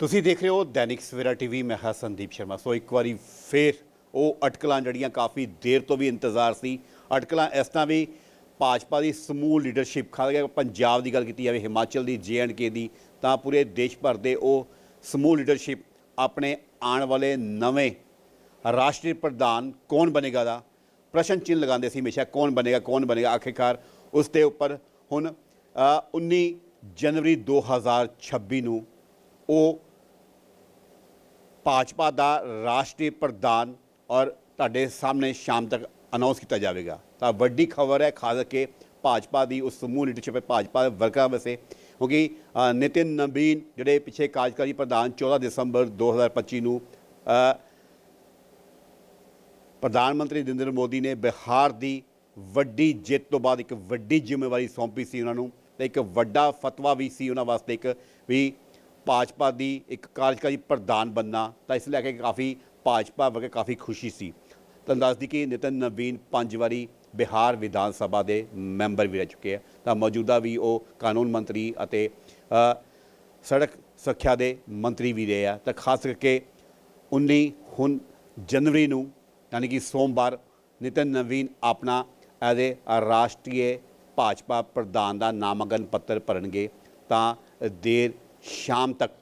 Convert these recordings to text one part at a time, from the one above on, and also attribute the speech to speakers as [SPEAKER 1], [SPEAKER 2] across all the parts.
[SPEAKER 1] ਤੁਸੀਂ ਦੇਖ ਰਹੇ ਹੋ ਦੈਨਿਕ ਸਵੇਰਾ ਟੀਵੀ ਮੈਂ ਹਾਂ ਸੰਦੀਪ ਸ਼ਰਮਾ। ਸੋ ਇੱਕ ਵਾਰੀ ਫੇਰ ਉਹ ਅਟਕਲਾਂ ਜਿਹੜੀਆਂ ਕਾਫੀ ਦੇਰ ਤੋਂ ਵੀ ਇੰਤਜ਼ਾਰ ਸੀ ਅਟਕਲਾਂ ਇਸ ਤਰ੍ਹਾਂ ਵੀ ਭਾਜਪਾ ਦੀ ਸਮੂਹ ਲੀਡਰਸ਼ਿਪ ਖਾਸ ਕਰਕੇ ਪੰਜਾਬ ਦੀ ਗੱਲ ਕੀਤੀ ਜਾਵੇ ਹਿਮਾਚਲ ਦੀ ਕੇ ਦੀ ਤਾਂ ਪੂਰੇ ਦੇਸ਼ ਭਰ ਦੇ ਉਹ ਸਮੂਹ ਲੀਡਰਸ਼ਿਪ ਆਪਣੇ ਆਉਣ ਵਾਲੇ ਨਵੇਂ ਰਾਸ਼ਟਰੀ ਪ੍ਰਧਾਨ ਕੌਣ ਬਣੇਗਾ ਦਾ ਪ੍ਰਸ਼ਨ ਚਿੰਨ੍ਹ ਲਗਾਉਂਦੇ ਸੀ ਹਮੇਸ਼ਾ ਕੌਣ ਬਣੇਗਾ ਕੌਣ ਬਣੇਗਾ? ਆਖਿਰਕਾਰ ਉਸ ਦੇ ਉੱਪਰ ਹੁਣ ਅ, 19 ਜਨਵਰੀ 2026 ਨੂੰ ਉਹ ਭਾਜਪਾ ਦਾ ਰਾਸ਼ਟਰੀ ਪ੍ਰਧਾਨ ਔਰ ਤੁਹਾਡੇ ਸਾਹਮਣੇ ਸ਼ਾਮ ਤੱਕ ਅਨਾਉਂਸ ਕੀਤਾ ਜਾਵੇਗਾ। ਤਾਂ ਵੱਡੀ ਖਬਰ ਹੈ, ਖਾਸ ਕਰਕੇ ਭਾਜਪਾ ਦੀ ਉਸ ਸਮੂਹ ਲੀਡਰਸ਼ਿਪ ਹੈ, ਭਾਜਪਾ ਦੇ ਵਰਕਰਾਂ ਵਸੇ ਕਿਉਂਕਿ ਨਿਤਿਨ ਨਵੀਨ ਜਿਹੜੇ ਪਿੱਛੇ ਕਾਰਜਕਾਰੀ ਪ੍ਰਧਾਨ 14 ਦਸੰਬਰ 2025 ਨੂੰ ਪ੍ਰਧਾਨ ਮੰਤਰੀ ਨਰਿੰਦਰ ਮੋਦੀ ਨੇ ਬਿਹਾਰ ਦੀ ਵੱਡੀ ਜਿੱਤ ਤੋਂ ਬਾਅਦ ਇੱਕ ਵੱਡੀ ਜ਼ਿੰਮੇਵਾਰੀ ਸੌਂਪੀ ਸੀ ਉਹਨਾਂ ਨੂੰ ਤੇ ਇੱਕ ਵੱਡਾ ਫਤਵਾ ਵੀ ਸੀ ਉਹਨਾਂ ਵਾਸਤੇ ਇੱਕ ਵੀ ਭਾਜਪਾ ਦੀ ਇੱਕ ਕਾਰਜਕਾਰੀ ਪ੍ਰਧਾਨ ਬੰਨਾ, ਤਾਂ ਇਸ ਲੈ ਕੇ ਕਾਫੀ ਭਾਜਪਾ ਵਰਗੇ ਕਾਫੀ ਖੁਸ਼ੀ ਸੀ। ਤਾਂ ਦੱਸਦੀ ਕਿ ਨਿਤਨ ਨਵੀਨ ਪੰਜ ਵਾਰੀ ਬਿਹਾਰ ਵਿਧਾਨ ਸਭਾ ਦੇ ਮੈਂਬਰ ਵੀ ਰਹਿ ਚੁੱਕੇ ਆ। ਤਾਂ ਮੌਜੂਦਾ ਵੀ ਉਹ ਕਾਨੂੰਨ ਮੰਤਰੀ ਅਤੇ ਸੜਕ ਸੁਰੱਖਿਆ ਦੇ ਮੰਤਰੀ ਵੀ ਰਹੇ ਆ। ਤਾਂ ਖਾਸ ਕਰਕੇ 19 ਹੁਣ ਜਨਵਰੀ ਨੂੰ, ਯਾਨੀ ਕਿ ਸੋਮਵਾਰ, ਨਿਤਨ ਨਵੀਨ ਆਪਣਾ ਐਜ਼ ਏ ਰਾਸ਼ਟਰੀ ਭਾਜਪਾ ਪ੍ਰਧਾਨ ਦਾ ਨਾਮਕਰਨ ਪੱਤਰ ਭਰਨਗੇ। ਤਾਂ ਦੇਰ ਸ਼ਾਮ ਤੱਕ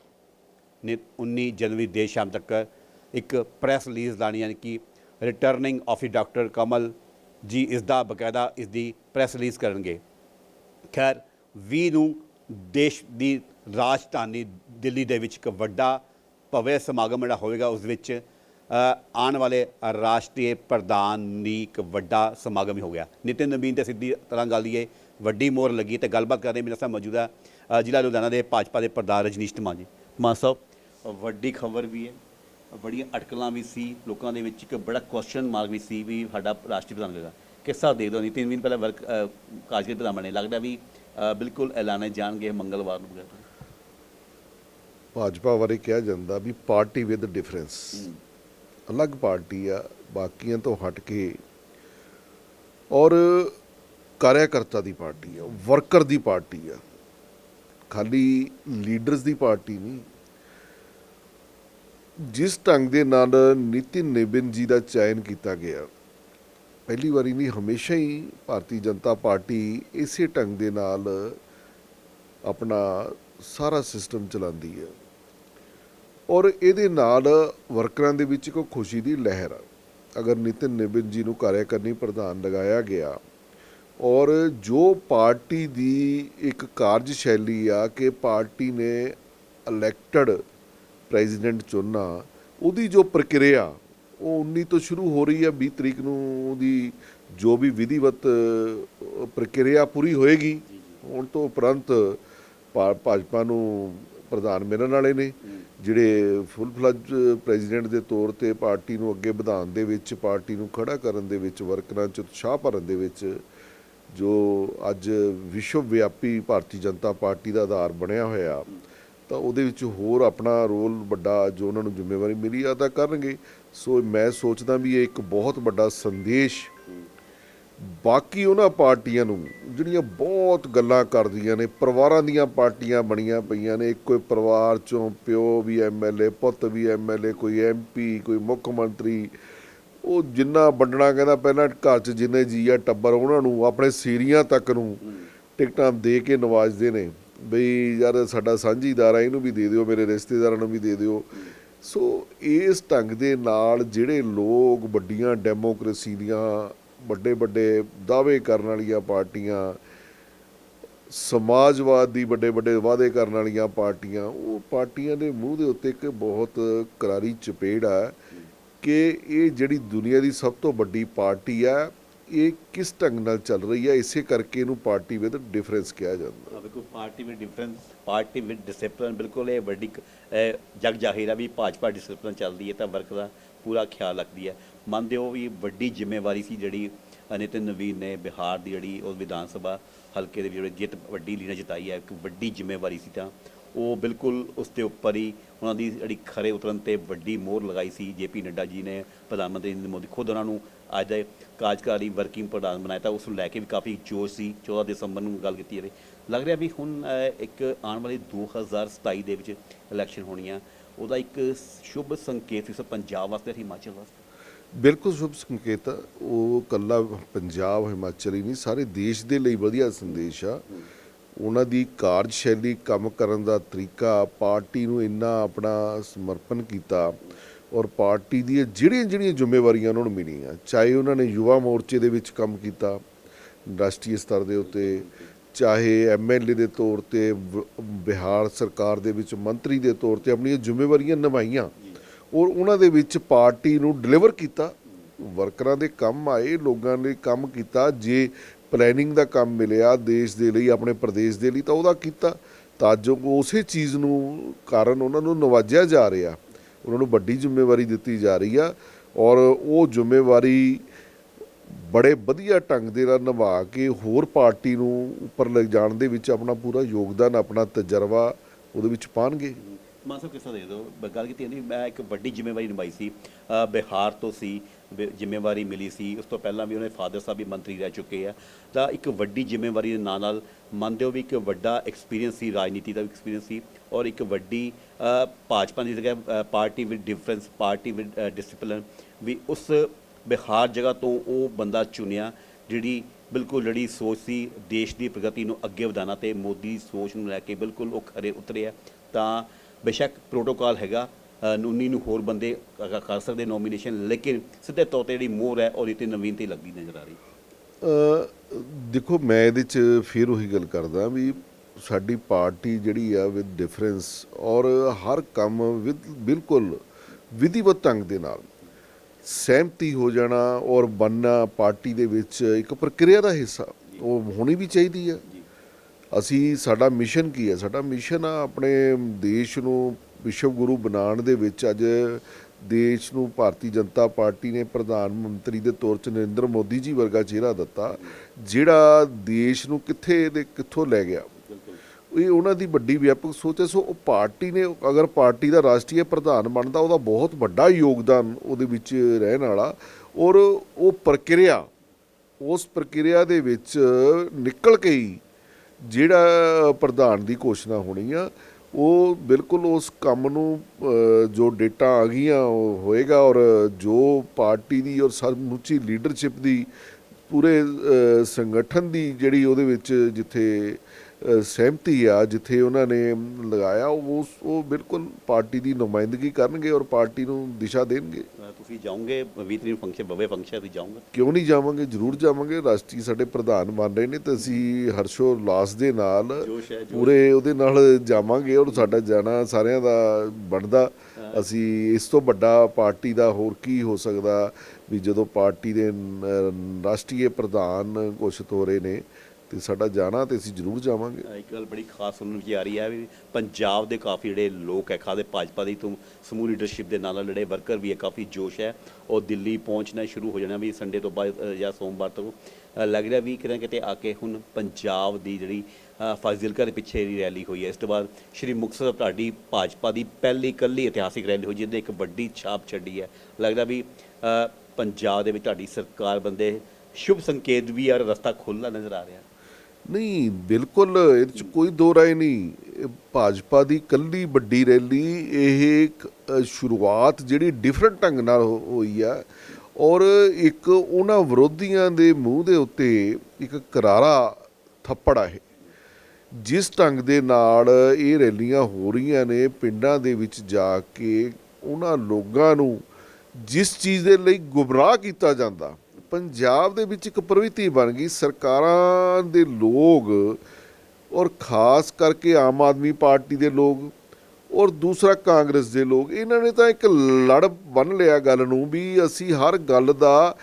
[SPEAKER 1] ਨੇ 19 ਜਨਵਰੀ ਦੇ ਸ਼ਾਮ ਤੱਕ ਇੱਕ ਪ੍ਰੈਸ ਰਿਲੀਜ਼ ਦਾਣੀ ਯਾਨੀ ਕਿ returning office doctor Kamal ji ਇਸ ਦਾ ਬਕਾਇਦਾ ਇਸ ਦੀ ਪ੍ਰੈਸ ਰਿਲੀਜ਼ ਕਰਨਗੇ। ਖੈਰ 20 ਨੂੰ ਦੇਸ਼ ਦੀ ਰਾਜਧਾਨੀ ਦਿੱਲੀ ਦੇ ਵਿੱਚ ਇੱਕ ਵੱਡਾ ਭਵਯ ਸਮਾਗਮ ਜਿਹੜਾ ਹੋਵੇਗਾ, ਉਸ ਵਿੱਚ ਆਉਣ ਵਾਲੇ ਰਾਸ਼ਟਰੀ ਪ੍ਰਧਾਨ ਦੀ ਇੱਕ ਵੱਡਾ ਸਮਾਗਮ ਹੀ ਹੋ ਗਿਆ। ਨਿਤਿਨ ਨਵੀਨ ਤੇ ਸਿੱਧੀ ਤਰ੍ਹਾਂ ਗੱਲ ਦੀ ਵੱਡੀ ਮੋਹਰ ਲੱਗੀ ਤੇ ਗੱਲਬਾਤ ਕਰਦੇ ਮੇਰੇ ਸਾਹ ਮੌਜੂਦਾ ਜ਼ਿਲ੍ਹਾ ਲੁਧਿਆਣਾ ਦੇ ਭਾਜਪਾ ਦੇ ਪ੍ਰਧਾਨ ਰਜਨੀਸ਼ ਧਮਾਨ ਜੀ ਮਾਨ ਸਾਹਿਬ ਵੱਡੀ ਖਬਰ ਵੀ ਹੈ ਬੜੀਆਂ ਅਟਕਲਾਂ ਵੀ ਸੀ ਲੋਕਾਂ ਦੇ ਵਿੱਚ ਇੱਕ ਬੜਾ ਕੁਐਸਚਨ ਮਾਰਕ ਵੀ ਸੀ ਵੀ ਸਾਡਾ ਰਾਸ਼ਟਰੀ ਪ੍ਰਧਾਨ ਹੋਵੇਗਾ ਕਿਸ ਤਰ੍ਹਾਂ ਦੇਖਦੇ ਹੋ ਨਿਤਿਨ ਨਵੀਨ ਪਹਿਲਾਂ ਵਰਕ ਕਾਰਜਕਾਰੀ ਪ੍ਰਧਾਨ ਬਣੇ। ਲੱਗਦਾ ਵੀ ਬਿਲਕੁਲ ਐਲਾਨੇ ਜਾਣਗੇ ਮੰਗਲਵਾਰ ਨੂੰ ਵਗੈਰਾ
[SPEAKER 2] ਭਾਜਪਾ ਬਾਰੇ ਕਿਹਾ ਜਾਂਦਾ ਵੀ ਪਾਰਟੀ ਵਿਦ ਡਿਫਰੈਂਸ ਅਲੱਗ ਪਾਰਟੀ ਆ ਬਾਕੀਆਂ ਤੋਂ ਹਟ ਕੇ। ਔਰ ਕਾਰਿਆਕਰਤਾ ਦੀ ਪਾਰਟੀ ਆ ਵਰਕਰ ਦੀ ਪਾਰਟੀ ਆ। ਖਾਲੀ ਲੀਡਰਸ ਦੀ ਪਾਰਟੀ ਨਹੀਂ। ਜਿਸ ਢੰਗ ਦੇ ਨਾਲ ਨਿਤਿਨ ਨਿਬਿਨ ਜੀ ਦਾ ਚयन ਕੀਤਾ ਗਿਆ, ਪਹਿਲੀ ਵਾਰੀ ਨਹੀਂ, ਹਮੇਸ਼ਾ ਹੀ ਭਾਰਤੀ ਜਨਤਾ ਪਾਰਟੀ ਇਸੇ ਢੰਗ ਦੇ ਨਾਲ ਆਪਣਾ ਸਾਰਾ ਸਿਸਟਮ ਚਲਾਉਂਦੀ ਹੈ। ਔਰ ਇਹਦੇ ਨਾਲ ਵਰਕਰਾਂ ਦੇ ਵਿੱਚ ਕੋਈ ਖੁਸ਼ੀ ਦੀ ਲਹਿਰ ਆ। ਅਗਰ ਨਿਤਿਨ ਨਿਬਿਨ ਜੀ ਨੂੰ ਕਾਰਿਆਕਰਨੀ ਪ੍ਰਧਾਨ ਲਗਾਇਆ ਗਿਆ ਔਰ ਜੋ ਪਾਰਟੀ ਦੀ ਇੱਕ ਕਾਰਜ ਸ਼ੈਲੀ ਆ ਕਿ ਪਾਰਟੀ ਨੇ ਇਲੈਕਟਡ ਪ੍ਰੈਜ਼ੀਡੈਂਟ ਚੁਣਨਾ, ਉਹਦੀ ਜੋ ਪ੍ਰਕਿਰਿਆ, ਉਹ 19 ਤੋਂ ਸ਼ੁਰੂ ਹੋ ਰਹੀ ਹੈ 20 ਤਰੀਕ ਨੂੰ ਉਹਦੀ ਜੋ ਵੀ ਵਿਧੀਵਤ ਪ੍ਰਕਿਰਿਆ ਪੂਰੀ ਹੋਏਗੀ, ਹੁਣ ਤੋਂ ਉਪਰੰਤ ਭਾ- ਭਾਜਪਾ ਨੂੰ ਪ੍ਰਧਾਨ ਮਿਲਣ ਵਾਲੇ ਨੇ, ਜਿਹੜੇ ਫੁੱਲ ਫਲੱਜ ਪ੍ਰੈਜ਼ੀਡੈਂਟ ਦੇ ਤੌਰ ਤੇ ਪਾਰਟੀ ਨੂੰ ਅੱਗੇ ਵਧਾਉਣ ਦੇ ਵਿੱਚ, ਪਾਰਟੀ ਨੂੰ ਖੜਾ ਕਰਨ ਦੇ ਵਿੱਚ ਵਰਕਰਾਂ 'ਚ ਉਤਸ਼ਾਹ ਭਰਨ ਦੇ ਵਿੱਚ ਜੋ ਅੱਜ ਵਿਸ਼ਵ ਵਿਆਪੀ ਭਾਰਤੀ ਜਨਤਾ ਪਾਰਟੀ ਦਾ ਆਧਾਰ ਬਣਿਆ ਹੋਇਆ, ਤਾਂ ਉਹਦੇ ਵਿੱਚ ਹੋਰ ਆਪਣਾ ਰੋਲ ਵੱਡਾ ਜੋ ਉਹਨਾਂ ਨੂੰ ਜ਼ਿੰਮੇਵਾਰੀ ਮਿਲੀ ਅਦਾ ਕਰਨਗੇ। ਸੋ ਮੈਂ ਸੋਚਦਾ ਵੀ ਇਹ ਇੱਕ ਬਹੁਤ ਵੱਡਾ ਸੰਦੇਸ਼। ਬਾਕੀ ਉਹਨਾਂ ਪਾਰਟੀਆਂ ਨੂੰ ਜਿਹੜੀਆਂ ਬਹੁਤ ਗੱਲਾਂ ਕਰਦੀਆਂ ਨੇ, ਪਰਿਵਾਰਾਂ ਦੀਆਂ ਪਾਰਟੀਆਂ ਬਣੀਆਂ ਪਈਆਂ ਨੇ, ਇੱਕੋ ਪਰਿਵਾਰ ਚੋਂ ਪਿਓ ਵੀ ਐਮਐਲਏ ਪੁੱਤ ਵੀ ਐਮਐਲਏ ਕੋਈ ਐਮਪੀ ਕੋਈ ਮੁੱਖ ਮੰਤਰੀ ਉਹ ਜਿੰਨਾ ਵੰਡਣਾ ਕਹਿੰਦਾ ਪਹਿਲਾਂ ਘਰ 'ਚ ਜਿੰਨੇ ਜੀ ਆ ਟੱਬਰ, ਉਹਨਾਂ ਨੂੰ, ਆਪਣੇ ਸੀਰੀਆਂ ਤੱਕ ਨੂੰ ਟਿਕਟਾਂ ਦੇ ਕੇ ਨਵਾਜਦੇ ਨੇ। ਬਈ ਯਾਰ ਸਾਡਾ ਸਾਂਝੀਦਾਰ ਆ, ਇਹਨੂੰ ਵੀ ਦੇ ਦਿਓ, ਮੇਰੇ ਰਿਸ਼ਤੇਦਾਰਾਂ ਨੂੰ ਵੀ ਦੇ ਦਿਓ। ਸੋ ਇਸ ਢੰਗ ਦੇ ਨਾਲ ਜਿਹੜੇ ਲੋਕ ਵੱਡੀਆਂ ਡੈਮੋਕ੍ਰੇਸੀ ਦੀਆਂ, ਵੱਡੇ ਵੱਡੇ ਦਾਅਵੇ ਕਰਨ ਵਾਲੀਆਂ ਪਾਰਟੀਆਂ, ਸਮਾਜਵਾਦ ਦੀ ਵੱਡੇ ਵੱਡੇ ਵਾਅਦੇ ਕਰਨ ਵਾਲੀਆਂ ਪਾਰਟੀਆਂ, ਉਹ ਪਾਰਟੀਆਂ ਦੇ ਮੂੰਹ ਦੇ ਉੱਤੇ ਇੱਕ ਬਹੁਤ ਕਰਾਰੀ ਚਪੇੜ ਆ। ਕਿ ਇਹ ਜਿਹੜੀ ਦੁਨੀਆ ਦੀ ਸਭ ਤੋਂ ਵੱਡੀ ਪਾਰਟੀ ਆ ਇਹ ਕਿਸ ਢੰਗ ਨਾਲ ਚੱਲ ਰਹੀ ਹੈ ਇਸੇ ਕਰਕੇ ਇਹਨੂੰ ਪਾਰਟੀ ਵਿਦ ਡਿਫਰੈਂਸ ਕਿਹਾ ਜਾਂਦਾ।
[SPEAKER 1] ਹਾਂ, ਬਿਲਕੁਲ party with difference party with discipline ਬਿਲਕੁਲ ਇਹ ਵੱਡੀ ਜਗ ਜ਼ਾਹਿਰ ਹੈ ਵੀ ਭਾਜਪਾ ਡਿਸਪਲਿਨ ਚੱਲਦੀ ਹੈ ਤਾਂ ਵਰਕ ਦਾ ਪੂਰਾ ਖਿਆਲ ਰੱਖਦੀ ਹੈ। ਮੰਨਦੇ ਹੋ ਵੀ ਵੱਡੀ ਜ਼ਿੰਮੇਵਾਰੀ ਸੀ ਜਿਹੜੀ ਅ, ਨਵੀਨ ਨੇ ਬਿਹਾਰ ਦੀ ਜਿਹੜੀ ਉਹ ਵਿਧਾਨ ਸਭਾ ਹਲਕੇ ਦੇ ਜਿਹੜੇ ਜਿੱਤ ਵੱਡੀ ਲੀਡਰ ਜਿਤਾਈ ਹੈ ਇੱਕ ਵੱਡੀ ਜ਼ਿੰਮੇਵਾਰੀ ਸੀ ਤਾਂ ਉਹ ਬਿਲਕੁਲ ਉਸ ਦੇ ਉੱਪਰ ਹੀ ਉਹਨਾਂ ਦੀ ਜਿਹੜੀ ਖਰੇ ਉਤਰਨ ਤੇ ਵੱਡੀ ਮੋਹਰ ਲਗਾਈ ਸੀ। ਜੇਪੀ ਨੱਡਾ ਜੀ ਨੇ ਪ੍ਰਧਾਨ ਮੰਤਰੀ ਨਰਿੰਦਰ ਮੋਦੀ ਖੁਦ ਉਹਨਾਂ ਨੂੰ ਅੱਜ ਦੇ ਕਾਰਜਕਾਰੀ ਵਰਕਿੰਗ ਪ੍ਰਧਾਨ ਬਣਾਇਆ ਤਾਂ ਉਸ ਨੂੰ ਲੈ ਕੇ ਵੀ ਕਾਫੀ ਜੋਸ਼ ਸੀ। 14 ਦਸੰਬਰ ਨੂੰ ਗੱਲ ਕੀਤੀ ਜਾਵੇ। ਲੱਗ ਰਿਹਾ ਵੀ ਹੁਣ ਇੱਕ ਆਉਣ ਵਾਲੀ 2027 ਦੇ ਵਿੱਚ ਇਲੈਕਸ਼ਨ ਹੋਣੀ ਆ। ਉਹਦਾ ਇੱਕ ਸ਼ੁਭ ਸੰਕੇਤ ਇਸ ਪੰਜਾਬ ਵਾਸਤੇ ਹਿਮਾਚਲ ਵਾਸਤੇ?
[SPEAKER 2] ਬਿਲਕੁਲ ਸ਼ੁਭ ਸੰਕੇਤ ਉਹ ਕੱਲਾ ਪੰਜਾਬ, ਹਿਮਾਚਲ ਹੀ ਨਹੀਂ, ਸਾਰੇ ਦੇਸ਼ ਦੇ ਲਈ ਵਧੀਆ ਸੰਦੇਸ਼ ਆ। ਉਹਨਾਂ ਦੀ ਕਾਰਜਸ਼ੈਲੀ ਕੰਮ ਕਰਨ ਦਾ ਤਰੀਕਾ, ਪਾਰਟੀ ਨੂੰ ਇੰਨਾ ਆਪਣਾ ਸਮਰਪਣ ਕੀਤਾ ਔਰ ਪਾਰਟੀ ਦੀਆਂ ਜਿਹੜੀਆਂ ਜਿਹੜੀਆਂ ਜ਼ਿੰਮੇਵਾਰੀਆਂ ਉਹਨਾਂ ਨੂੰ ਮਿਲੀਆਂ, ਚਾਹੇ ਉਹਨਾਂ ਨੇ ਯੁਵਾ ਮੋਰਚੇ ਦੇ ਵਿੱਚ ਕੰਮ ਕੀਤਾ, ਰਾਸ਼ਟਰੀ ਸਤਰ ਦੇ ਉੱਤੇ, ਚਾਹੇ ਐਮਐਲਏ ਦੇ ਤੌਰ ਤੇ ਬਿਹਾਰ ਸਰਕਾਰ ਦੇ ਵਿੱਚ ਮੰਤਰੀ ਦੇ ਤੌਰ ਤੇ ਆਪਣੀਆਂ ਜ਼ਿੰਮੇਵਾਰੀਆਂ ਨਿਭਾਈਆਂ ਔਰ ਉਹਨਾਂ ਦੇ ਵਿੱਚ ਪਾਰਟੀ ਨੂੰ ਡਿਲੀਵਰ ਕੀਤਾ, ਵਰਕਰਾਂ ਦੇ ਕੰਮ ਆਏ, ਲੋਕਾਂ ਲਈ ਕੰਮ ਕੀਤਾ, ਜੇ ਪਲੈਨਿੰਗ ਦਾ ਕੰਮ ਮਿਲਿਆ ਦੇਸ਼ ਦੇ ਲਈ, ਆਪਣੇ ਪ੍ਰਦੇਸ਼ ਦੇ ਲਈ, ਤਾਂ ਉਹਦਾ ਕੀਤਾ। ਤਾਂ ਜੋ ਉਸੇ ਚੀਜ਼ ਨੂੰ ਕਾਰਨ ਉਹਨਾਂ ਨੂੰ ਨਵਾਜਿਆ ਜਾ ਰਿਹਾ। ਉਹਨਾਂ ਨੂੰ ਵੱਡੀ ਜ਼ਿੰਮੇਵਾਰੀ ਦਿੱਤੀ ਜਾ ਰਹੀ ਆ ਔਰ ਉਹ ਜ਼ਿੰਮੇਵਾਰੀ ਬੜੇ ਵਧੀਆ ਢੰਗ ਦੇ ਨਾਲ ਨਿਭਾ ਕੇ ਹੋਰ ਪਾਰਟੀ ਨੂੰ ਉੱਪਰ ਲੈ ਜਾਣ ਦੇ ਵਿੱਚ ਆਪਣਾ ਪੂਰਾ ਯੋਗਦਾਨ, ਆਪਣਾ ਤਜਰਬਾ ਉਹਦੇ ਵਿੱਚ ਪਾਣਗੇ।
[SPEAKER 1] ਮਾਨ ਸਾਹਿਬ ਕਿਸ ਤਰ੍ਹਾਂ ਦੇ ਦਿਓ ਗੱਲ ਕੀਤੀ ਜਾਂਦੀ ਮੈਂ ਇੱਕ ਵੱਡੀ ਜ਼ਿੰਮੇਵਾਰੀ ਨਿਭਾਈ ਸੀ। ਅ, ਬਿਹਾਰ ਤੋਂ ਸੀ ਬਿ- ਜ਼ਿੰਮੇਵਾਰੀ ਮਿਲੀ ਸੀ। ਉਸ ਤੋਂ ਪਹਿਲਾਂ ਵੀ ਉਹਨੇ ਫਾਦਰ ਸਾਹਿਬ ਵੀ ਮੰਤਰੀ ਰਹਿ ਚੁੱਕੇ ਆ। ਤਾਂ ਇੱਕ ਵੱਡੀ ਜ਼ਿੰਮੇਵਾਰੀ ਦੇ ਨਾਲ ਨਾਲ ਮੰਨਦੇ ਹੋ ਵੀ ਇੱਕ ਵੱਡਾ ਐਕਸਪੀਰੀਅੰਸ ਸੀ ਰਾਜਨੀਤੀ ਦਾ ਐਕਸਪੀਰੀਅੰਸ ਸੀ ਔਰ ਇੱਕ ਵੱਡੀ ਅ, ਭਾਜਪਾ ਦੀ ਜਗ੍ਹਾ party with difference party with discipline ਵੀ ਉਸ ਬਿਹਾਰ ਜਗ੍ਹਾ ਤੋਂ ਉਹ ਬੰਦਾ ਚੁਣਿਆ ਜਿਹੜੀ ਬਿਲਕੁਲ ਜਿਹੜੀ ਸੋਚ ਸੀ ਦੇਸ਼ ਦੀ ਪ੍ਰਗਤੀ ਨੂੰ ਅੱਗੇ ਵਧਾਉਣਾ ਤੇ ਮੋਦੀ ਦੀ ਸੋਚ ਨੂੰ ਲੈ ਕੇ ਬਿਲਕੁਲ ਉਹ ਖਰੇ ਉਤਰਿਆ। ਤਾਂ ਬੇਸ਼ੱਕ ਪ੍ਰੋਟੋਕਾਲ ਹੈਗਾ ਅ, 19 ਨੂੰ ਹੋਰ ਬੰਦੇ ਕਰ ਸਕਦੇ ਨੋਮੀਨੇਸ਼ਨ ਲੇਕਿਨ ਸਿੱਧੇ ਤੌਰ ਤੇ ਜਿਹੜੀ ਮੋਹਰ ਹੈ ਉਹਦੀ ਤੇ ਨਵੀਨਤਾ ਹੀ ਲੱਗਦੀ ਨਜ਼ਰ ਆ ਰਹੀ।
[SPEAKER 2] ਦੇਖੋ ਮੈਂ ਇਹਦੇ ਚ ਫਿਰ ਉਹੀ ਗੱਲ ਕਰਦਾ ਵੀ ਸਾਡੀ ਪਾਰਟੀ ਜਿਹੜੀ ਆ ਵਿਦ ਡਿਫਰੈਂਸ ਔਰ ਹਰ ਕੰਮ ਵਿਦ ਬਿਲਕੁਲ ਵਿਧੀਵਤ ਢੰਗ ਦੇ ਨਾਲ ਸਹਿਮਤੀ ਹੋ ਜਾਣਾ ਔਰ ਬੰਨਾ ਪਾਰਟੀ ਦੇ ਵਿੱਚ ਇੱਕ ਪ੍ਰਕਿਰਿਆ ਦਾ ਹਿੱਸਾ ਉਹ ਹੋਣੀ ਵੀ ਚਾਹੀਦੀ ਹੈ ਅਸੀਂ ਸਾਡਾ ਮਿਸ਼ਨ ਕੀ ਹੈ? ਸਾਡਾ ਮਿਸ਼ਨ ਆ ਆਪਣੇ ਦੇਸ਼ ਨੂੰ ਵਿਸ਼ਵ ਗੁਰੂ ਬਣਾਉਣ ਦੇ ਵਿੱਚ ਅੱਜ ਦੇਸ਼ ਨੂੰ ਭਾਰਤੀ ਜਨਤਾ ਪਾਰਟੀ ਨੇ ਪ੍ਰਧਾਨ ਮੰਤਰੀ ਦੇ ਤੌਰ 'ਚ ਨਰਿੰਦਰ ਮੋਦੀ ਜੀ ਵਰਗਾ ਚਿਹਰਾ ਦਿੱਤਾ ਜਿਹੜਾ ਦੇਸ਼ ਨੂੰ ਕਿੱਥੇ ਦੇ ਕਿੱਥੋਂ ਲੈ ਗਿਆ। ਇਹ ਉਹਨਾਂ ਦੀ ਵੱਡੀ ਵਿਆਪਕ ਸੋਚ ਹੈ। ਸੋ ਉਹ ਪਾਰਟੀ ਨੇ ਅਗਰ ਪਾਰਟੀ ਦਾ ਰਾਸ਼ਟਰੀ ਪ੍ਰਧਾਨ ਬਣਦਾ ਉਹਦਾ ਬਹੁਤ ਵੱਡਾ ਯੋਗਦਾਨ ਉਹਦੇ ਵਿੱਚ ਰਹਿਣ ਵਾਲਾ ਔਰ ਉਹ ਪ੍ਰਕਿਰਿਆ ਉਸ ਪ੍ਰਕਿਰਿਆ ਦੇ ਵਿੱਚ ਨਿਕਲ ਕੇ ਹੀ ਜਿਹੜਾ ਪ੍ਰਧਾਨ ਦੀ ਘੋਸ਼ਣਾ ਹੋਣੀ ਆ, ਉਹ ਬਿਲਕੁਲ ਉਸ ਕੰਮ ਨੂੰ ਜੋ ਡੇਟਾ ਆ ਗਈਆਂ, ਉਹ ਹੋਏਗਾ ਔਰ ਜੋ ਪਾਰਟੀ ਦੀ ਔਰ ਸਮੁੱਚੀ ਲੀਡਰਸ਼ਿਪ ਦੀ ਪੂਰੇ ਸੰਗਠਨ ਦੀ ਜਿਹੜੀ ਉਹਦੇ ਵਿੱਚ ਜਿੱਥੇ ਸਹਿਮਤੀ ਆ ਜਿੱਥੇ ਉਹਨਾਂ ਨੇ ਲਗਾਇਆ ਉਹ ਉਹ ਬਿਲਕੁਲ ਪਾਰਟੀ ਦੀ ਨੁਮਾਇੰਦਗੀ ਕਰਨਗੇ ਔਰ ਪਾਰਟੀ ਨੂੰ ਦਿਸ਼ਾ ਦੇਣਗੇ।
[SPEAKER 1] ਤੁਸੀਂ ਜਾਓਗੇ 20 ਤਰੀਕ ਫੰਕਸ਼ਨ ਬਵੇ ਫੰਕਸ਼ਨ ਤੁਸੀਂ ਜਾਓਗੇ?
[SPEAKER 2] ਕਿਉਂ ਨਹੀਂ ਜਾਵਾਂਗੇ? ਜ਼ਰੂਰ ਜਾਵਾਂਗੇ। ਰਾਸ਼ਟਰੀ ਸਾਡੇ ਪ੍ਰਧਾਨ ਬਣ ਰਹੇ ਨੇ ਤੇ ਅਸੀਂ ਹਰਸ਼ੋ ਉਲਾਸ ਦੇ ਨਾਲ। ਪੂਰੇ ਉਹਦੇ ਨਾਲ ਜਾਵਾਂਗੇ ਔਰ ਸਾਡਾ ਜਾਣਾ ਸਾਰਿਆਂ ਦਾ ਬਣਦਾ। ਅਸੀਂ ਇਸ ਤੋਂ ਵੱਡਾ ਪਾਰਟੀ ਦਾ ਹੋਰ ਕੀ ਹੋ ਸਕਦਾ ਵੀ ਜਦੋਂ ਪਾਰਟੀ ਦੇ ਰਾਸ਼ਟਰੀ ਪ੍ਰਧਾਨ ਘੋਸ਼ਿਤ ਹੋ ਰਹੇ ਨੇ ਤੇ ਸਾਡਾ ਜਾਣਾ ਤੇ ਅਸੀਂ ਜ਼ਰੂਰ ਜਾਵਾਂਗੇ।
[SPEAKER 1] ਇੱਕ ਗੱਲ ਬੜੀ ਖਾਸ ਸੁਣਨ ਵਿੱਚ ਆ ਰਹੀ ਹੈ ਵੀ ਪੰਜਾਬ ਦੇ ਕਾਫੀ ਜਿਹੜੇ ਲੋਕ ਹੈ, ਖਾਦੇ ਭਾਜਪਾ ਦੀ ਤੋਂ ਸਮੂਹ ਲੀਡਰਸ਼ਿਪ ਦੇ ਨਾਲ ਨਾਲ ਜਿਹੜੇ ਵਰਕਰ ਵੀ ਹੈ, ਕਾਫੀ ਜੋਸ਼ ਹੈ। ਉਹ ਦਿੱਲੀ ਪਹੁੰਚਣਾ ਸ਼ੁਰੂ ਹੋ ਜਾਣਾ ਵੀ ਸੰਡੇ ਤੋਂ ਬਾਅਦ ਜਾਂ ਸੋਮਵਾਰ ਤੋਂ। ਲੱਗ ਰਿਹਾ ਵੀ ਕਿਤੇ ਨਾ ਕਿਤੇ ਆ ਕੇ ਹੁਣ ਪੰਜਾਬ ਦੀ ਜਿਹੜੀ ਫਾਜ਼ਿਲਕਾ ਦੇ ਪਿੱਛੇ ਦੀ ਰੈਲੀ ਹੋਈ ਹੈ। ਇਸ ਤੋਂ ਬਾਅਦ ਸ਼੍ਰੀ ਮੁਕਤਸਰ ਤੁਹਾਡੀ ਭਾਜਪਾ ਦੀ ਪਹਿਲੀ ਇਕੱਲੀ ਇਤਿਹਾਸਿਕ ਰੈਲੀ ਹੋਈ, ਜਿਹਦੇ ਇੱਕ ਵੱਡੀ ਛਾਪ ਛੱਡੀ ਹੈ। ਲੱਗਦਾ ਵੀ ਪੰਜਾਬ ਦੇ ਵਿੱਚ ਤੁਹਾਡੀ ਸਰਕਾਰ ਬੰਦੇ ਸ਼ੁਭ ਸੰਕੇਤ ਵੀ ਆ ਰਸਤਾ ਖੁੱਲ੍ਹਦਾ ਨਜ਼ਰ ਆ ਰਿਹਾ।
[SPEAKER 2] ਨਹੀਂ ਬਿਲਕੁਲ ਇਹਦੇ ਚ ਕੋਈ ਦੋ ਰਾਏ ਨਹੀਂ। ਭਾਜਪਾ ਦੀ ਕੱਲੀ ਵੱਡੀ ਰੈਲੀ ਇਹ ਇੱਕ, ਸ਼ੁਰੂਆਤ ਜਿਹੜੀ ਡਿਫਰੈਂਟ ਢੰਗ ਨਾਲ ਹੋਈ ਆ ਔਰ ਇੱਕ ਉਹਨਾਂ ਵਿਰੋਧੀਆਂ ਦੇ ਮੂੰਹ ਦੇ ਉੱਤੇ ਇੱਕ ਕਰਾਰਾ ਥੱਪੜ ਆ ਇਹ। ਜਿਸ ਢੰਗ ਦੇ ਨਾਲ ਇਹ ਰੈਲੀਆਂ ਹੋ ਰਹੀਆਂ ਨੇ ਪਿੰਡਾਂ ਦੇ ਵਿੱਚ ਜਾ ਕੇ ਉਹਨਾਂ ਲੋਕਾਂ ਨੂੰ ਜਿਸ ਚੀਜ਼ ਦੇ ਲਈ ਗੁੰਮਰਾਹ ਕੀਤਾ ਜਾਂਦਾ ਪੰਜਾਬ ਦੇ ਵਿੱਚ ਇੱਕ ਪ੍ਰਵਿਰਤੀ ਬਣ ਗਈ। ਸਰਕਾਰਾਂ ਦੇ ਲੋਕ ਔਰ ਖਾਸ ਕਰਕੇ ਆਮ ਆਦਮੀ ਪਾਰਟੀ ਦੇ ਲੋਕ ਔਰ ਦੂਸਰਾ ਕਾਂਗਰਸ ਦੇ ਲੋਕ, ਇਹਨਾਂ ਨੇ ਤਾਂ ਇੱਕ ਲੜ ਬੰਨ ਲਿਆ ਗੱਲ ਨੂੰ ਵੀ ਅਸੀਂ ਹਰ ਗੱਲ ਦਾ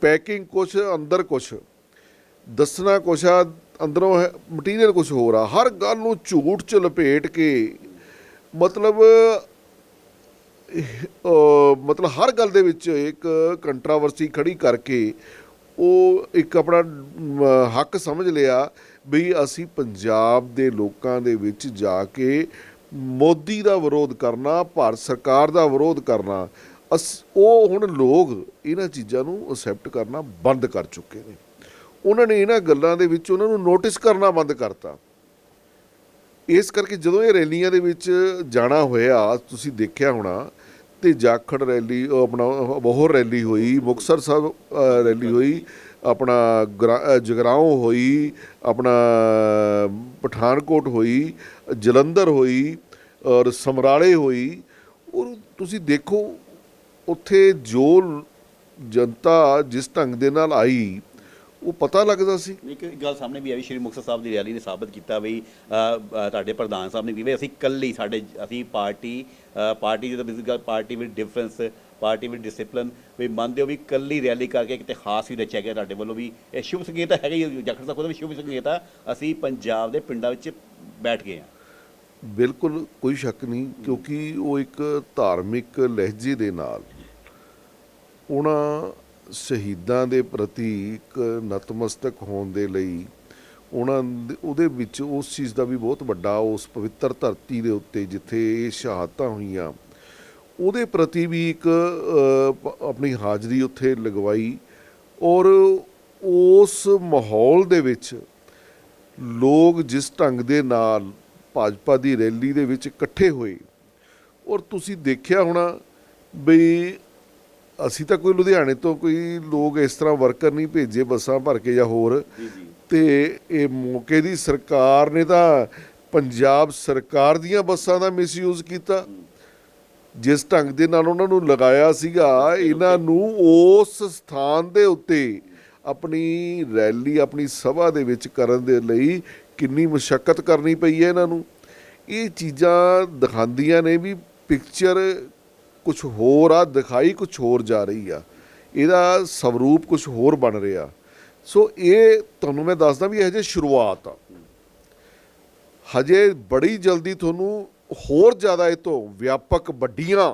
[SPEAKER 2] ਪੈਕਿੰਗ ਕੁਛ, ਅੰਦਰ ਕੁਛ, ਦੱਸਣਾ ਕੁਛ ਆ, ਅੰਦਰੋਂ ਮਟੀਰੀਅਲ ਕੁਛ ਹੋਰ ਆ। ਹਰ ਗੱਲ ਨੂੰ ਝੂਠ ਚ ਲਪੇਟ ਕੇ ਮਤਲਬ ਮਤਲਬ ਹਰ ਗੱਲ ਦੇ ਵਿੱਚ ਇੱਕ ਕੰਟਰਾਵਰਸੀ ਖੜੀ ਕਰਕੇ ਉਹ ਇੱਕ ਆਪਣਾ ਹੱਕ ਸਮਝ ਲਿਆ ਵੀ ਅਸੀਂ ਪੰਜਾਬ ਦੇ ਲੋਕਾਂ ਦੇ ਵਿੱਚ ਜਾ ਕੇ ਮੋਦੀ ਦਾ ਵਿਰੋਧ ਕਰਨਾ, ਭਾਰਤ ਸਰਕਾਰ ਦਾ ਵਿਰੋਧ ਕਰਨਾ, ਅਸ, ਉਹ ਹੁਣ ਲੋਕ ਇਹਨਾਂ ਚੀਜ਼ਾਂ ਨੂੰ ਅਸੈਪਟ ਕਰਨਾ ਬੰਦ ਕਰ ਚੁੱਕੇ ਨੇ। ਉਹਨਾਂ ਨੇ ਇਹਨਾਂ ਗੱਲਾਂ ਦੇ ਵਿੱਚ ਉਹਨਾਂ ਨੂੰ ਨੋਟਿਸ ਕਰਨਾ ਬੰਦ ਕਰਤਾ। ਇਸ ਕਰਕੇ ਜਦੋਂ ਇਹ ਰੈਲੀਆਂ ਦੇ ਵਿੱਚ ਜਾਣਾ ਹੋਇਆ, ਤੁਸੀਂ ਦੇਖਿਆ ਹੋਣਾ ਤੇ ਜਾਖੜ ਰੈਲੀ ਉਹ ਆਪਣਾ ਬੋਹਰ ਰੈਲੀ ਹੋਈ ਮੁਕਤਸਰ ਸਾਹਿਬ ਰੈਲੀ ਹੋਈ ਆਪਣਾ ਗਰਾ- ਅ, ਹੋਈ ਆਪਣਾ ਪਠਾਨਕੋਟ ਹੋਈ ਜਲੰਧਰ ਹੋਈ ਔਰ ਸਮਰਾਲੇ ਹੋਈ। ਔਰ ਤੁਸੀਂ ਦੇਖੋ ਉੱਥੇ ਜੋ ਜਨਤਾ ਜਿਸ ਢੰਗ ਦੇ ਨਾਲ ਆਈ ਉਹ ਪਤਾ ਲੱਗਦਾ ਸੀ।
[SPEAKER 1] ਇੱਕ ਗੱਲ ਸਾਹਮਣੇ ਵੀ ਆਈ ਸ਼੍ਰੀ ਮੁਕਤਸਰ ਸਾਹਿਬ ਦੀ ਰੈਲੀ ਨੇ ਸਾਬਤ ਕੀਤਾ ਵੀ ਤੁਹਾਡੇ ਪ੍ਰਧਾਨ ਸਾਹਿਬ ਨੇ ਵੀ ਅਸੀਂ ਇਕੱਲੀ ਸਾਡੇ ਅਸੀਂ ਪਾਰਟੀ ਪਾਰਟੀ ਜਦੋਂ party with difference party with discipline ਵੀ ਮੰਨਦੇ ਹੋ ਵੀ ਇਕੱਲੀ ਰੈਲੀ ਕਰਕੇ ਇੱਕ ਇਤਿਹਾਸ ਵੀ ਰਚਿਆ ਗਿਆ ਤੁਹਾਡੇ ਵੱਲੋਂ ਵੀ। ਇਹ ਸ਼ੁਭ ਸੰਕੇਤ ਹੈਗਾ ਹੀ ਜਖੜ ਸਾਹਿਬ ਕੋਲ ਵੀ ਸ਼ੁਭ ਸੰਕੇਤ ਆ। ਅਸੀਂ ਪੰਜਾਬ ਦੇ ਪਿੰਡਾਂ ਵਿੱਚ ਬੈਠ ਗਏ ਹਾਂ।
[SPEAKER 2] ਬਿਲਕੁਲ ਕੋਈ ਸ਼ੱਕ ਨਹੀਂ ਕਿਉਂਕਿ ਉਹ ਇੱਕ ਧਾਰਮਿਕ ਲਹਿਜੇ ਦੇ ਨਾਲ ਉਹਨਾਂ ਸ਼ਹੀਦਾਂ ਦੇ ਪ੍ਰਤੀ ਇੱਕ ਨਤਮਸਤਕ ਹੋਣ ਦੇ ਲਈ ਉਹਨਾਂ ਉਹਦੇ ਵਿੱਚ ਉਸ ਚੀਜ਼ ਦਾ ਵੀ ਬਹੁਤ ਵੱਡਾ, ਉਸ ਪਵਿੱਤਰ ਧਰਤੀ ਦੇ ਉੱਤੇ ਜਿੱਥੇ ਇਹ ਸ਼ਹਾਦਤਾਂ ਹੋਈਆਂ, ਉਹਦੇ ਪ੍ਰਤੀ ਵੀ ਇੱਕ ਆਪਣੀ ਹਾਜ਼ਰੀ ਉੱਥੇ ਲਗਵਾਈ ਔਰ ਉਸ ਮਾਹੌਲ ਦੇ ਵਿੱਚ ਲੋਕ ਜਿਸ ਢੰਗ ਦੇ ਨਾਲ ਭਾਜਪਾ ਦੀ ਰੈਲੀ ਦੇ ਵਿੱਚ ਇਕੱਠੇ ਹੋਏ ਔਰ ਤੁਸੀਂ ਦੇਖਿਆ ਹੋਣਾ ਵੀ ਅਸੀਂ ਤਾਂ ਕੋਈ ਲੁਧਿਆਣੇ ਤੋਂ ਕੋਈ ਲੋਕ ਇਸ ਤਰ੍ਹਾਂ ਵਰਕਰ ਨਹੀਂ ਭੇਜੇ ਬੱਸਾਂ ਭਰ ਕੇ ਜਾਂ ਹੋਰ। ਤੇ ਇਹ ਮੌਕੇ ਦੀ ਸਰਕਾਰ ਨੇ ਤਾਂ ਪੰਜਾਬ ਸਰਕਾਰ ਦੀਆਂ ਬੱਸਾਂ ਦਾ ਮਿਸਯੂਜ਼ ਕੀਤਾ। ਜਿਸ ਢੰਗ ਦੇ ਨਾਲ ਉਹਨਾਂ ਨੂੰ ਲਗਾਇਆ ਸੀਗਾ ਇਹਨਾਂ ਨੂੰ ਉਸ ਸਥਾਨ ਦੇ ਉੱਤੇ ਆਪਣੀ ਰੈਲੀ ਆਪਣੀ ਸਭਾ ਦੇ ਵਿੱਚ ਕਰਨ ਦੇ ਲਈ ਕਿੰਨੀ ਮੁਸ਼ਕਲ ਕਰਨੀ ਪਈ ਹੈ ਇਹਨਾਂ ਨੂੰ। ਇਹ ਚੀਜ਼ਾਂ ਦਿਖਾਉਂਦੀਆਂ ਨੇ ਵੀ ਪਿਕਚਰ ਕੁਝ ਹੋਰ ਆ, ਦਿਖਾਈ ਕੁਝ ਹੋਰ ਜਾ ਰਹੀ ਆ। ਇਹਦਾ ਸਵਰੂਪ ਕੁਝ ਹੋਰ ਬਣ ਰਿਹਾ। ਸੋ ਇਹ ਤੁਹਾਨੂੰ ਮੈਂ ਦੱਸਦਾ ਵੀ ਇਹ ਹਜੇ ਸ਼ੁਰੂਆਤ ਆ। ਹਜੇ ਬੜੀ ਜਲਦੀ ਤੁਹਾਨੂੰ ਹੋਰ ਜ਼ਿਆਦਾ ਇਹ ਤੋਂ ਵਿਆਪਕ ਵੱਡੀਆਂ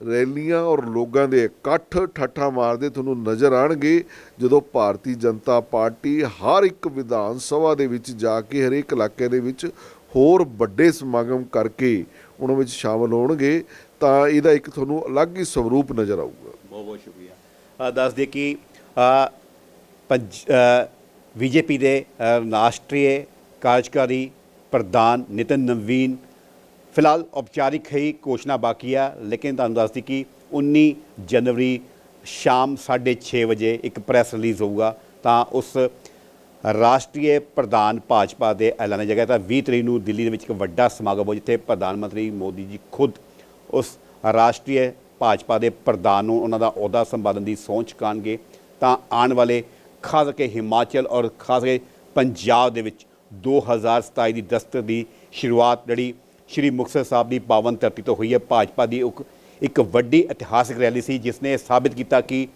[SPEAKER 2] ਰੈਲੀਆਂ ਔਰ ਲੋਕਾਂ ਦੇ ਇਕੱਠ ਠੱਠਾ ਮਾਰਦੇ ਤੁਹਾਨੂੰ ਨਜ਼ਰ ਆਣਗੇ ਜਦੋਂ ਭਾਰਤੀ ਜਨਤਾ ਪਾਰਟੀ ਹਰ ਇੱਕ ਵਿਧਾਨ ਸਭਾ ਦੇ ਵਿੱਚ ਜਾ ਕੇ, ਹਰੇਕ ਇਲਾਕੇ ਦੇ ਵਿੱਚ ਹੋਰ ਵੱਡੇ ਸਮਾਗਮ ਕਰਕੇ ਉਹਨਾਂ ਵਿੱਚ ਸ਼ਾਮਲ ਹੋਣਗੇ। ਤਾਂ ਇਹਦਾ ਇੱਕ ਤੁਹਾਨੂੰ ਅਲੱਗ ਹੀ ਸਵਰੂਪ ਨਜ਼ਰ ਆਊਗਾ।
[SPEAKER 1] ਬਹੁਤ ਬਹੁਤ ਸ਼ੁਕਰੀਆ। ਅ, ਦੱਸ ਦੇ ਕਿ ਅ, ਪੰਜ ਬੀਜੇਪੀ ਦੇ ਰਾਸ਼ਟਰੀ ਕਾਰਜਕਾਰੀ ਪ੍ਰਧਾਨ ਨਿਤਨ ਨਵੀਨ ਫਿਲਹਾਲ ਔਪਚਾਰਿਕ ਹੀ ਘੋਸ਼ਣਾ ਬਾਕੀ ਆ ਲੇਕਿਨ ਤੁਹਾਨੂੰ ਦੱਸਦੀ ਕਿ 19 ਜਨਵਰੀ ਸ਼ਾਮ 6:30 ਵਜੇ ਇੱਕ ਪ੍ਰੈਸ ਰਿਲੀਜ਼ ਹੋਊਗਾ ਤਾਂ ਉਸ ਰਾਸ਼ਟਰੀ ਪ੍ਰਧਾਨ ਭਾਜਪਾ ਦੇ ਐਲਾਨੇ ਜਗ੍ਹਾ ਤਾਂ 20 ਤਰੀਕ ਨੂੰ ਦਿੱਲੀ ਦੇ ਵਿੱਚ ਇੱਕ ਵੱਡਾ ਸਮਾਗਮ ਹੋ ਜਿੱਥੇ ਪ੍ਰਧਾਨ ਮੰਤਰੀ ਮੋਦੀ ਜੀ ਖੁਦ ਉਸ ਰਾਸ਼ਟਰੀ ਭਾਜਪਾ ਦੇ ਪ੍ਰਧਾਨ ਨੂੰ ਉਹਨਾਂ ਦਾ ਅਹੁਦਾ ਸੰਭਾਲਣ ਦੀ ਸਹੁੰ ਚੁਕਾਉਣਗੇ ਤਾਂ ਆਉਣ ਵਾਲੇ ਖਾਸ ਕਰਕੇ ਹਿਮਾਚਲ ਔਰ ਖਾਸ ਕਰਕੇ ਪੰਜਾਬ ਦੇ ਵਿੱਚ 2027 ਦੀ ਦਸਤਕ ਦੀ ਸ਼ੁਰੂਆਤ ਜਿਹੜੀ ਸ਼੍ਰੀ ਮੁਕਤਸਰ ਸਾਹਿਬ ਦੀ ਪਾਵਨ ਧਰਤੀ ਤੋਂ ਹੋਈ ਹੈ, ਭਾਜਪਾ ਦੀ ਇੱਕ ਇੱਕ ਵੱਡੀ ਇਤਿਹਾਸਕ ਰੈਲੀ ਸੀ, ਜਿਸ ਨੇ ਸਾਬਿਤ ਕੀਤਾ ਕਿ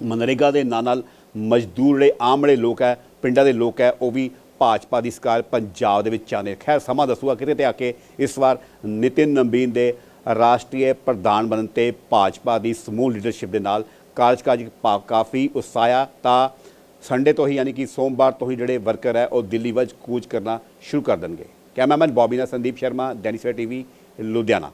[SPEAKER 1] ਮਨਰੇਗਾ ਦੇ ਨਾਲ ਨਾਲ ਮਜ਼ਦੂਰ ਜਿਹੜੇ ਆਮ ਜਿਹੜੇ ਲੋਕ ਹੈ, ਪਿੰਡਾਂ ਦੇ ਲੋਕ ਹੈ, ਉਹ ਵੀ ਭਾਜਪਾ ਦੀ ਸਰਕਾਰ ਪੰਜਾਬ ਦੇ ਵਿੱਚ ਚਾਹੁੰਦੇ ਖੈਰ, ਸਮਾਂ ਦੱਸੂਗਾ ਕਿਤੇ ਤੇ ਆ ਕੇ ਇਸ ਵਾਰ ਨਿਤਿਨ ਨੰਬੀਨ ਦੇ ਰਾਸ਼ਟਰੀ ਪ੍ਰਧਾਨ ਬਣਨ ਤੇ ਭਾਜਪਾ ਦੀ ਸਮੂਹ ਲੀਡਰਸ਼ਿਪ ਦੇ ਨਾਲ ਕਾਰਜਕਾਰੀ ਭਾ- ਕਾਫੀ ਉਤਸ਼ਾਹਿਆ ਤਾਂ ਸੰਡੇ ਤੋਂ ਹੀ ਯਾਨੀ ਕਿ ਸੋਮਵਾਰ ਤੋਂ ਹੀ ਜਿਹੜੇ ਵਰਕਰ ਹੈ ਉਹ ਦਿੱਲੀ ਵੱਲ ਕੂਚ ਕਰਨਾ ਸ਼ੁਰੂ ਕਰ ਦੇਣਗੇ। ਕੈਮਰਾਮੈਨ ਬੌਬੀ ਨਾਲ ਸੰਦੀਪ ਸ਼ਰਮਾ, ਦੈਨਿਕ ਸਵੇਰਾ ਟੀਵੀ, ਲੁਧਿਆਣਾ।